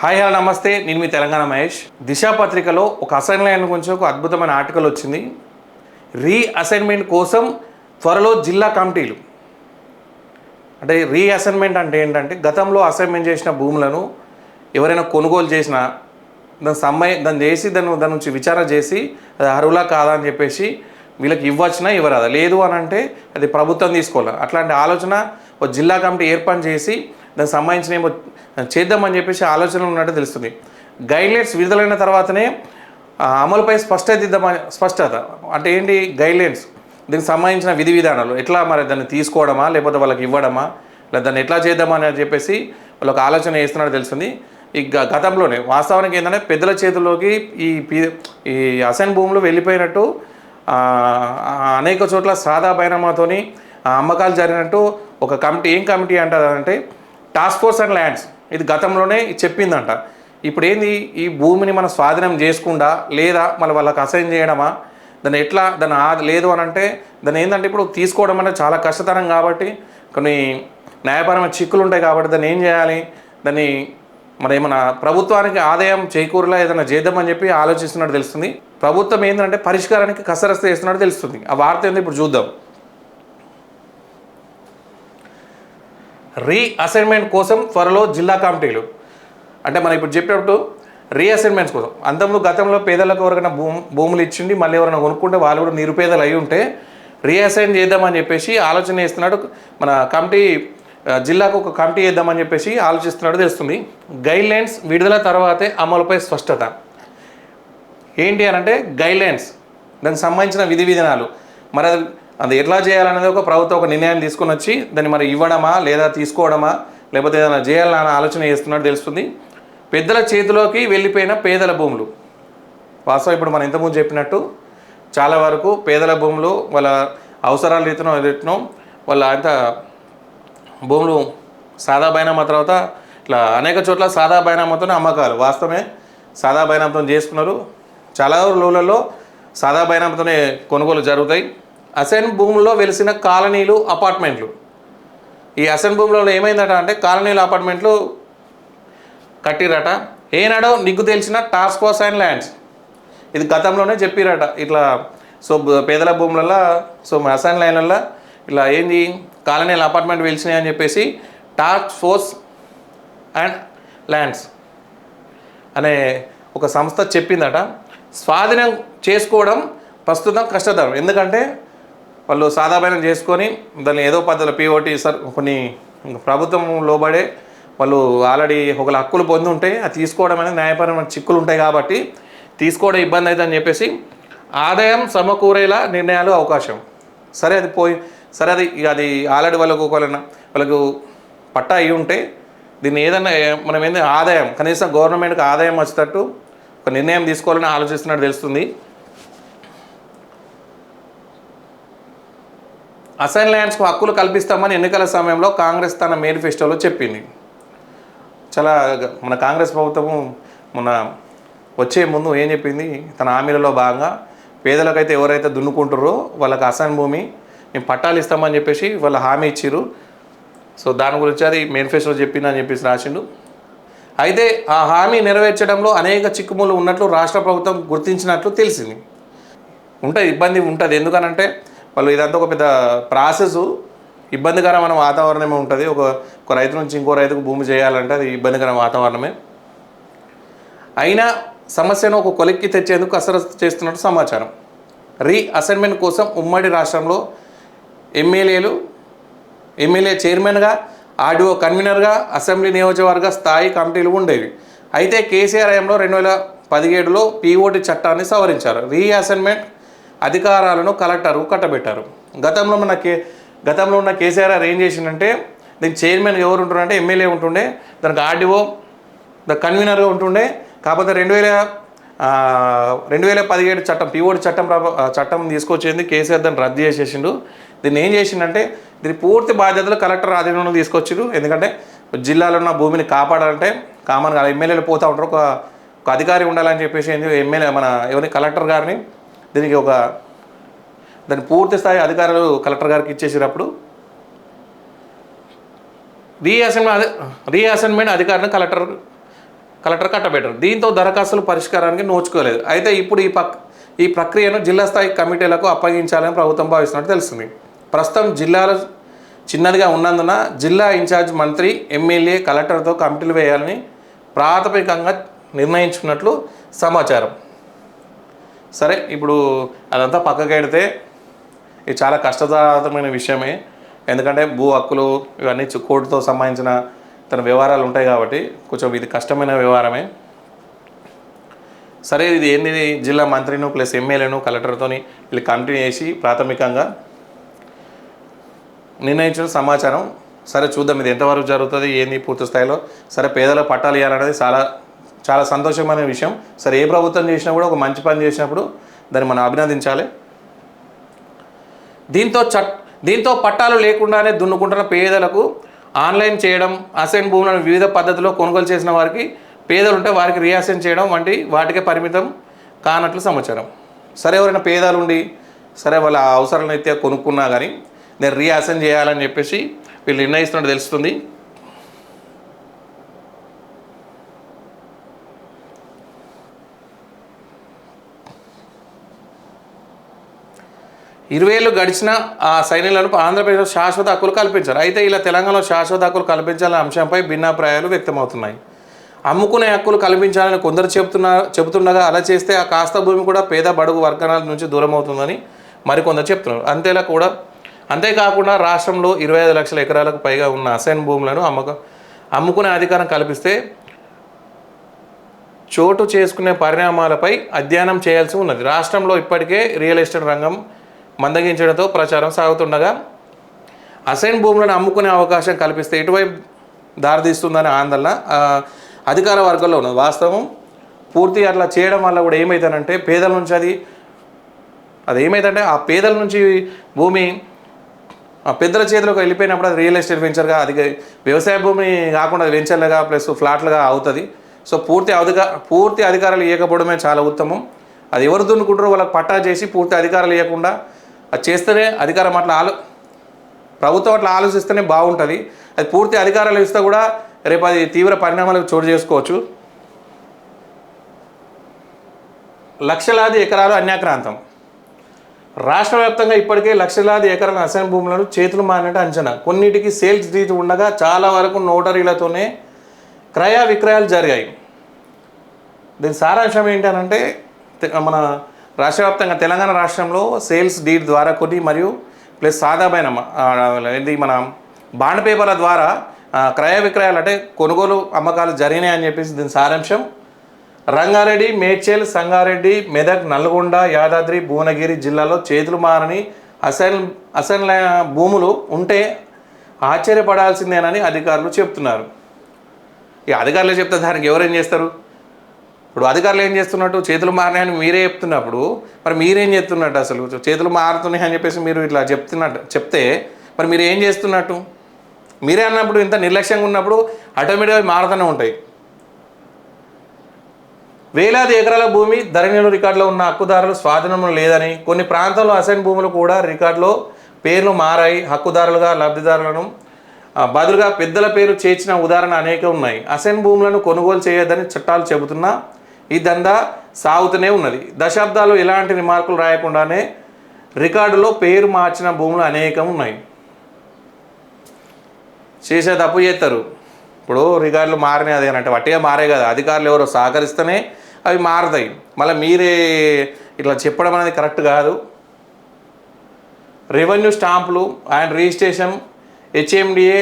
Hi hello నమస్తే. నేను మీ తెలంగాణ మహేష్. దిశ పత్రికలో ఒక అసైన్మెంట్ గురించి ఒక అద్భుతమైన ఆర్టికల్ వచ్చింది. రీ అసైన్మెంట్ కోసం త్వరలో జిల్లా కమిటీలు. అంటే రీ అసైన్మెంట్ అంటే ఏంటంటే గతంలో అసైన్మెంట్ చేసిన భూములను ఎవరైనా కొనుగోలు చేసినా దాని సమ్మై దాన్ని చేసి దాన్ని దాని నుంచి విచారణ చేసి అది అర్హులా కాదా అని చెప్పేసి వీళ్ళకి ఇవ్వచ్చినా ఇవ్వరాదా? లేదు అని అంటే అది ప్రభుత్వం తీసుకోవాలి? అట్లాంటి ఆలోచన ఒక జిల్లా కమిటీ ఏర్పాటు చేసి దానికి సంబంధించిన ఏమో చేద్దామని చెప్పేసి ఆలోచనలు ఉన్నట్టు తెలుస్తుంది. గైడ్లైన్స్ విడుదలైన తర్వాతనే అమలుపై స్పష్టత ఇద్దామని స్పష్టత అంటే ఏంటి? గైడ్లైన్స్ దీనికి సంబంధించిన విధి విధానాలు. ఎట్లా మరి దాన్ని తీసుకోవడమా? లేకపోతే వాళ్ళకి ఇవ్వడమా? లేదా దాన్ని ఎట్లా చేద్దామా చెప్పేసి వాళ్ళకి ఒక ఆలోచన చేస్తున్నట్టు తెలుస్తుంది. ఈ గ- గతంలోనే వాస్తవానికి ఏంటంటే పెద్దల చేతుల్లోకి ఈ ఈ అసైన్ భూములు వెళ్ళిపోయినట్టు అనేక చోట్ల సాదా బైనామాతోని అమ్మకాలు జరిగినట్టు ఒక కమిటీ ఏం కమిటీ అంటారంటే టాస్క్ ఫోర్స్ అండ్ ల్యాండ్స్ ఇది గతంలోనే చెప్పిందంట. ఇప్పుడు ఏంది? ఈ భూమిని మనం స్వాధీనం చేసుకుండా లేదా మన వాళ్ళకి అసైన్ చేయడమా? దాన్ని ఎట్లా దాన్ని లేదు అని అంటే దాన్ని ఏంటంటే ఇప్పుడు తీసుకోవడం అనేది చాలా కష్టతరం కాబట్టి కొన్ని న్యాయపరమైన చిక్కులు ఉంటాయి కాబట్టి దాన్ని ఏం చేయాలి? దాన్ని మరి ఏమైనా ప్రభుత్వానికి ఆదాయం చేకూరలా ఏదైనా చేద్దామని చెప్పి ఆలోచిస్తున్నట్టు తెలుస్తుంది. ప్రభుత్వం ఏంటంటే పరిష్కారానికి కసరస్తు చేస్తున్నట్టు తెలుస్తుంది. ఆ వార్త ఏందో ఇప్పుడు చూద్దాం. రీఅసైన్మెంట్ కోసం త్వరలో జిల్లా కమిటీలు. అంటే మనం ఇప్పుడు చెప్పేటప్పుడు రీఅసైన్మెంట్స్ కోసం. అంతకుముందు గతంలో పేదలకు ఎవరికైనా భూమి భూములు ఇచ్చిండి మళ్ళీ ఎవరైనా కొనుక్కుంటే వాళ్ళు కూడా నిరుపేదలు అయి ఉంటే రీఅసైన్ చేద్దామని చెప్పేసి ఆలోచన చేస్తున్నాడు. మన కమిటీ జిల్లాకు ఒక కమిటీ చేద్దామని చెప్పేసి ఆలోచిస్తున్నాడు తెలుస్తుంది. గైడ్ లైన్స్ విడుదల తర్వాతే అమలుపై స్పష్టత. ఏంటి అని అంటే గైడ్లైన్స్ దానికి సంబంధించిన విధి విధానాలు. మరి అది ఎట్లా చేయాలనేది ఒక ప్రభుత్వం ఒక నిర్ణయం తీసుకొని వచ్చి దాన్ని మరి ఇవ్వడమా లేదా తీసుకోవడమా లేకపోతే ఏదైనా చేయాలన్న ఆలోచన చేస్తున్నట్టు తెలుస్తుంది. పెద్దల చేతిలోకి వెళ్ళిపోయిన పేదల భూములు. వాస్తవం ఇప్పుడు మనం ఇంతకుముందు చెప్పినట్టు చాలా వరకు పేదల భూములు వాళ్ళ అవసరాలు రీతినో రీతినో వాళ్ళ అంత భూములు సాదా బైనామా తర్వాత ఇట్లా అనేక చోట్ల సాదా బైనామాతోనే అమ్మకాలు. వాస్తవమే సాదా బైనామాతో చేసుకున్నారు. చాలా ఊళ్ళలో సాదా బైనామాతోనే కొనుగోలు జరుగుతాయి. అసైన్ భూముల్లో వెలిసిన కాలనీలు అపార్ట్మెంట్లు. ఈ అసైన్ భూములలో ఏమైందట అంటే కాలనీలు అపార్ట్మెంట్లు కట్టిరట. ఏనాడో నీకు తెలిసిన టాస్క్ ఫోర్స్ అండ్ ల్యాండ్స్. ఇది గతంలోనే చెప్పిరట. ఇట్లా సో పేదల భూములలో సో అసైన్ లైన్లలో ఇట్లా ఏంది కాలనీల అపార్ట్మెంట్ వెలిసినాయి అని చెప్పేసి టాస్క్ ఫోర్స్ అండ్ ల్యాండ్స్ అనే ఒక సంస్థ చెప్పిందట. స్వాధీనం చేసుకోవడం ప్రస్తుతం కష్టతరం. ఎందుకంటే వాళ్ళు సాదాబైనం చేసుకొని దాన్ని ఏదో పద్ధతిలో పిఓటి సార్ కొన్ని ప్రభుత్వం లోబడే వాళ్ళు ఆల్రెడీ ఒకళ్ళ హక్కులు పొంది ఉంటే అది తీసుకోవడం అనేది న్యాయపరమైన చిక్కులు ఉంటాయి కాబట్టి తీసుకోవడం ఇబ్బంది అవుతుందని చెప్పేసి ఆదాయం సమకూరేలా నిర్ణయాలు అవకాశం. సరే అది పోయి సరే అది ఇక అది ఆల్రెడీ వాళ్ళకు ఒకవేళ వాళ్ళకు పట్టా అయి ఉంటే దీన్ని ఏదన్నా మనం ఏంది ఆదాయం కనీసం గవర్నమెంట్కి ఆదాయం వచ్చేటట్టు ఒక నిర్ణయం తీసుకోవాలని ఆలోచిస్తున్నట్టు తెలుస్తుంది. అసైన్ ల్యాండ్స్కు హక్కులు కల్పిస్తామని ఎన్నికల సమయంలో కాంగ్రెస్ తన మేనిఫెస్టోలో చెప్పింది. చాలా మన కాంగ్రెస్ ప్రభుత్వము మన వచ్చే ముందు ఏం చెప్పింది? తన హామీలలో భాగంగా పేదలకైతే ఎవరైతే దున్నుకుంటారో వాళ్ళకి అసైన్ భూమి మేము పట్టాలు ఇస్తామని చెప్పేసి వాళ్ళ హామీ ఇచ్చిర్రు. సో దాని గురించి అది మేనిఫెస్టో చెప్పిందని చెప్పేసి రాసిండు. అయితే ఆ హామీ నెరవేర్చడంలో అనేక చిక్కుములు ఉన్నట్లు రాష్ట్ర ప్రభుత్వం గుర్తించినట్లు తెలిసింది. ఉంటుంది ఇబ్బంది ఉంటుంది. ఎందుకనంటే వాళ్ళు ఇదంతా ఒక పెద్ద ప్రాసెస్. ఇబ్బందికరమైన వాతావరణమే ఉంటుంది. ఒక ఒక రైతు నుంచి ఇంకో రైతుకు భూమి చేయాలంటే అది ఇబ్బందికరమైన వాతావరణమే. అయినా సమస్యను ఒక కొలిక్కి తెచ్చేందుకు కసరత్తు చేస్తున్నట్టు సమాచారం. రీ అసైన్మెంట్ కోసం ఉమ్మడి రాష్ట్రంలో ఎమ్మెల్యేలు ఎమ్మెల్యే చైర్మన్గా ఆర్డీఓ కన్వీనర్గా అసెంబ్లీ నియోజకవర్గ స్థాయి కమిటీలు ఉండేవి. అయితే కేసీఆర్ హయాంలో రెండు వేల పదిహేడులో పీఓటీ చట్టాన్ని సవరించారు. రీ అసైన్మెంట్ అధికారాలను కలెక్టరు కట్టబెట్టారు. గతంలో మన కే గతంలో ఉన్న కేసీఆర్ గారు ఏం చేసిందంటే దీనికి చైర్మన్ ఎవరు ఉంటుండే ఎమ్మెల్యే ఉంటుండే దానికి ఆర్డీఓ ద కన్వీనర్గా ఉంటుండే కాకపోతే రెండు వేల రెండు వేల పదిహేడు చట్టం పిఓడి చట్టం చట్టం తీసుకొచ్చింది కేసీఆర్ దాన్ని రద్దు చేసేసిండు. దీన్ని ఏం చేసిండంటే దీని పూర్తి బాధ్యతలు కలెక్టర్ ఆధీనంలో తీసుకొచ్చిండు. ఎందుకంటే జిల్లాలో ఉన్న భూమిని కాపాడాలంటే కామన్గా ఎమ్మెల్యేలు పోతూ ఉంటారు. ఒక అధికారి ఉండాలని చెప్పేసి ఏంది ఎమ్మెల్యే మన ఎవరిని కలెక్టర్ గారిని దీనికి ఒక దాని పూర్తి స్థాయి అధికారులు కలెక్టర్ గారికి ఇచ్చేసినప్పుడు రీఅసైన్మెంట్ రీఅసైన్మెంట్ అధికారిని కలెక్టర్ కలెక్టర్ కట్టబెట్టారు. దీంతో దరఖాస్తుల పరిష్కారానికి నోచుకోలేదు. అయితే ఇప్పుడు ఈ పక్ ఈ ప్రక్రియను జిల్లా స్థాయి కమిటీలకు అప్పగించాలని ప్రభుత్వం భావిస్తున్నట్టు తెలుస్తుంది. ప్రస్తుతం జిల్లాలో చిన్నదిగా ఉన్నందున జిల్లా ఇన్ఛార్జ్ మంత్రి ఎమ్మెల్యే కలెక్టర్తో కమిటీలు వేయాలని ప్రాథమికంగా నిర్ణయించుకున్నట్లు సమాచారం. సరే ఇప్పుడు అదంతా పక్కకెడితే ఇది చాలా కష్టతరమైన విషయమే. ఎందుకంటే భూ హక్కులు ఇవన్నీ చు- కోర్టుతో సంబంధించిన తన వ్యవహారాలు ఉంటాయి కాబట్టి కొంచెం ఇది కష్టమైన వ్యవహారమే. సరే ఇది ఏంది? జిల్లా మంత్రిను ప్లస్ ఎమ్మెల్యేను కలెక్టర్తోని వీళ్ళు కంటిన్యూ చేసి ప్రాథమికంగా నిర్ణయించిన సమాచారం. సరే చూద్దాం ఇది ఎంతవరకు జరుగుతుంది ఏంది పూర్తి స్థాయిలో. సరే పేదల పట్టాలు ఇవ్వాలనేది చాలా చాలా సంతోషమైన విషయం. సరే ఏ ప్రభుత్వం చేసినా కూడా ఒక మంచి పని చేసినప్పుడు దాన్ని మనం అభినందించాలి. దీంతో చట్ దీంతో పట్టాలు లేకుండానే దున్నుకుంటున్న పేదలకు ఆన్లైన్ చేయడం అసైన్ భూములను వివిధ పద్ధతిలో కొనుగోలు చేసిన వారికి పేదలు ఉంటే వారికి రియాసన్ చేయడం వంటి వాటికే పరిమితం కానట్లు సమాచారం. సరే ఎవరైనా పేదలు ఉండి సరే వాళ్ళ అవసరాలను అయితే కొనుక్కున్నా కానీ నేను రియాసన్ చేయాలని చెప్పేసి వీళ్ళు నిర్ణయిస్తున్నట్టు తెలుస్తుంది. ఇరవై ఏళ్ళు గడిచిన ఆ సైన్యులను ఆంధ్రప్రదేశ్లో శాశ్వత హక్కులు కల్పించారు. అయితే ఇలా తెలంగాణలో శాశ్వత హక్కులు కల్పించాలనే అంశంపై భిన్నాభిప్రాయాలు వ్యక్తమవుతున్నాయి. అమ్ముకునే హక్కులు కల్పించాలని కొందరు చెబుతున్నా చెబుతుండగా అలా చేస్తే ఆ కాస్త భూమి కూడా పేద బడుగు వర్గాల నుంచి దూరం అవుతుందని మరికొందరు చెప్తున్నారు. అంతేలా కూడా అంతేకాకుండా రాష్ట్రంలో ఇరవై ఐదు లక్షల ఎకరాలకు పైగా ఉన్న అసైన్ భూములను అమ్మక అమ్ముకునే అధికారం కల్పిస్తే చోటు చేసుకునే పరిణామాలపై అధ్యయనం చేయాల్సి ఉన్నది. రాష్ట్రంలో ఇప్పటికే రియల్ ఎస్టేట్ రంగం మందగించడంతో ప్రచారం సాగుతుండగా అసైన్ భూములను అమ్ముకునే అవకాశం కల్పిస్తే ఇటువైపు దారితీస్తుందనే ఆందోళన అధికార వర్గంలో ఉన్నది. వాస్తవం పూర్తి అట్లా చేయడం వల్ల కూడా ఏమవుతుందంటే పేదల నుంచి అది అది ఏమైందంటే ఆ పేదల నుంచి భూమి ఆ పెద్దల చేతిలోకి వెళ్ళిపోయినప్పుడు అది రియల్ ఎస్టేట్ వెంచర్గా అది వ్యవసాయ భూమి కాకుండా వెంచర్లుగా ప్లస్ ఫ్లాట్లుగా అవుతుంది. సో పూర్తి అధిక పూర్తి అధికారాలు ఇవ్వకపోవడమే చాలా ఉత్తమం. అది ఎవరు దున్నుకుంటారో వాళ్ళకి పట్టా చేసి పూర్తి అధికారాలు ఇవ్వకుండా అది చేస్తేనే అధికారం అట్లా ఆలో ప్రభుత్వం అట్లా ఆలోచిస్తేనే బాగుంటుంది. అది పూర్తి అధికారాలు ఇస్తే కూడా రేపు అది తీవ్ర పరిణామాలకు చోటు చేసుకోవచ్చు. లక్షలాది ఎకరాలు అన్యాక్రాంతం. రాష్ట్ర వ్యాప్తంగా ఇప్పటికే లక్షలాది ఎకరాల అసైన్ భూములను చేతులు మారినట్టు అంచనా. కొన్నిటికి సేల్స్ రీచ్ ఉండగా చాలా వరకు నోటరీలతోనే క్రయ విక్రయాలు జరిగాయి. దీని సారాంశం ఏంటనంటే మన రాష్ట్రవ్యాప్తంగా తెలంగాణ రాష్ట్రంలో సేల్స్ డీడ్ ద్వారా కొన్ని మరియు ప్లస్ సాదామైన ఏంటి మన బాండ్ పేపర్ల ద్వారా క్రయ విక్రయాలు అంటే కొనుగోలు అమ్మకాలు జరిగినాయి అని చెప్పేసి దీని సారాంశం. రంగారెడ్డి మేడ్చల్ సంగారెడ్డి మెదక్ నల్గొండ యాదాద్రి భువనగిరి జిల్లాలో చేతులు మారని అసైన్ అసైన్ భూములు ఉంటే ఆశ్చర్యపడాల్సిందేనని అధికారులు చెప్తున్నారు. ఈ అధికారులు చెప్తే దానికి ఎవరేం చేస్తారు? ఇప్పుడు అధికారులు ఏం చేస్తున్నట్టు చేతులు మారినాయని మీరే చెప్తున్నప్పుడు మరి మీరేం చెప్తున్నట్టు అసలు? చేతులు మారుతున్నాయి అని చెప్పేసి మీరు ఇట్లా చెప్తున్నట్టు చెప్తే మరి మీరు ఏం చేస్తున్నట్టు? మీరే అన్నప్పుడు ఇంత నిర్లక్ష్యంగా ఉన్నప్పుడు ఆటోమేటిక్గా మారుతూనే ఉంటాయి. వేలాది ఎకరాల భూమి ధరణిలో రికార్డులో ఉన్న హక్కుదారులు స్వాధీనంలో లేదని కొన్ని ప్రాంతాల్లో అసైన్ భూములు కూడా రికార్డులో పేర్లు మారాయి. హక్కుదారులుగా లబ్ధిదారులను బదులుగా పెద్దల పేరు చేర్చిన ఉదాహరణ అనేక ఉన్నాయి. అసైన్ భూములను కొనుగోలు చేయొద్దని చట్టాలు చెబుతున్నా ఈ దందా సాగుతూనే ఉన్నది. దశాబ్దాలు ఎలాంటి రిమార్కులు రాయకుండానే రికార్డులో పేరు మార్చిన భూములు అనేకం ఉన్నాయి చేసే తప్పు చేస్తారు. ఇప్పుడు రికార్డులు మారినాయి అది అని అంటే వట్టిగా మారే కదా. అధికారులు ఎవరో సహకరిస్తేనే అవి మారుతాయి. మళ్ళీ మీరే ఇట్లా చెప్పడం అనేది కరెక్ట్ కాదు. రెవెన్యూ స్టాంపులు అండ్ రిజిస్ట్రేషన్ హెచ్ఎండిఏ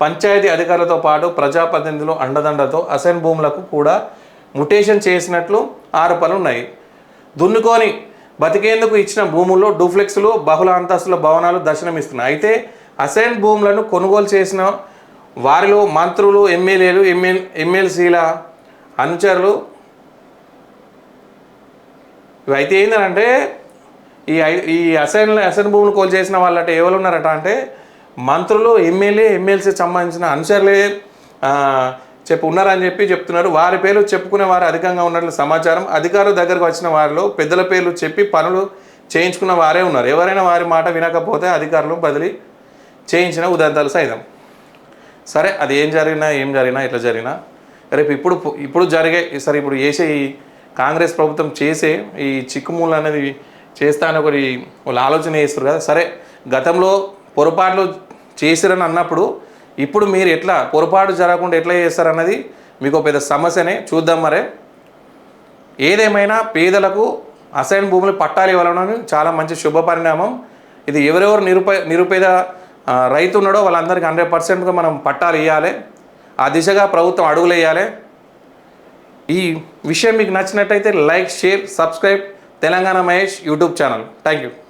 పంచాయతీ అధికారులతో పాటు ప్రజాప్రతినిధులు అండదండతో అసైన్ భూములకు కూడా ముటేషన్ చేసినట్లు ఆరోపణలు ఉన్నాయి దున్నుకొని బతికేందుకు ఇచ్చిన భూముల్లో డూప్లెక్స్లు బహుళ అంతస్తుల భవనాలు దర్శనమిస్తున్నాయి. అయితే అసైన్ భూములను కొనుగోలు చేసిన వారిలో మంత్రులు ఎమ్మెల్యేలు ఎమ్మెల్ ఎమ్మెల్సీల అనుచరులు ఇవైతే అయితే ఏంటంటే ఈ ఐ- ఈ అసైన్ అసైన్ భూములు కోల్ చేసిన వాళ్ళట ఎవరు ఉన్నారట అంటే మంత్రులు ఎమ్మెల్యే ఎమ్మెల్సీకి సంబంధించిన అనుచరులే చెప్పి ఉన్నారని చెప్పి చెప్తున్నారు వారి పేర్లు చెప్పుకునే వారు అధికంగా ఉన్నట్లు సమాచారం. అధికారుల దగ్గరకు వచ్చిన వారిలో పెద్దల పేర్లు చెప్పి పనులు చేయించుకున్న వారే ఉన్నారు. ఎవరైనా వారి మాట వినకపోతే అధికారులు బదిలీ చేయించిన ఉదంతాలు సైతం. సరే అది ఏం జరిగినా ఏం జరిగినా ఎట్లా జరిగినా రేపు ఇప్పుడు ఇప్పుడు జరిగే సరే ఇప్పుడు చేసే ఈ కాంగ్రెస్ ప్రభుత్వం చేసే ఈ చిక్కుమూలు అనేది చేస్తా అని ఒకటి వాళ్ళు ఆలోచన చేస్తారు కదా. సరే గతంలో పొరపాట్లు చేసిరని అన్నప్పుడు ఇప్పుడు మీరు ఎట్లా పొరపాటు జరగకుండా ఎట్లా చేస్తారన్నది మీకు పెద్ద సమస్యనే. చూద్దాం మరే. ఏదేమైనా పేదలకు అసైన్ భూములు పట్టాలు ఇవ్వాలని చాలా మంచి శుభ పరిణామం. ఇది ఎవరెవరు నిరుపే నిరుపేద రైతు ఉన్నాడో వాళ్ళందరికీ హండ్రెడ్ పర్సెంట్గా మనం పట్టాలు ఇవ్వాలి ఆ దిశగా ప్రభుత్వం అడుగులు వేయాలి. ఈ విషయం మీకు నచ్చినట్టయితే like share subscribe Telangana Mahesh YouTube channel. Thank you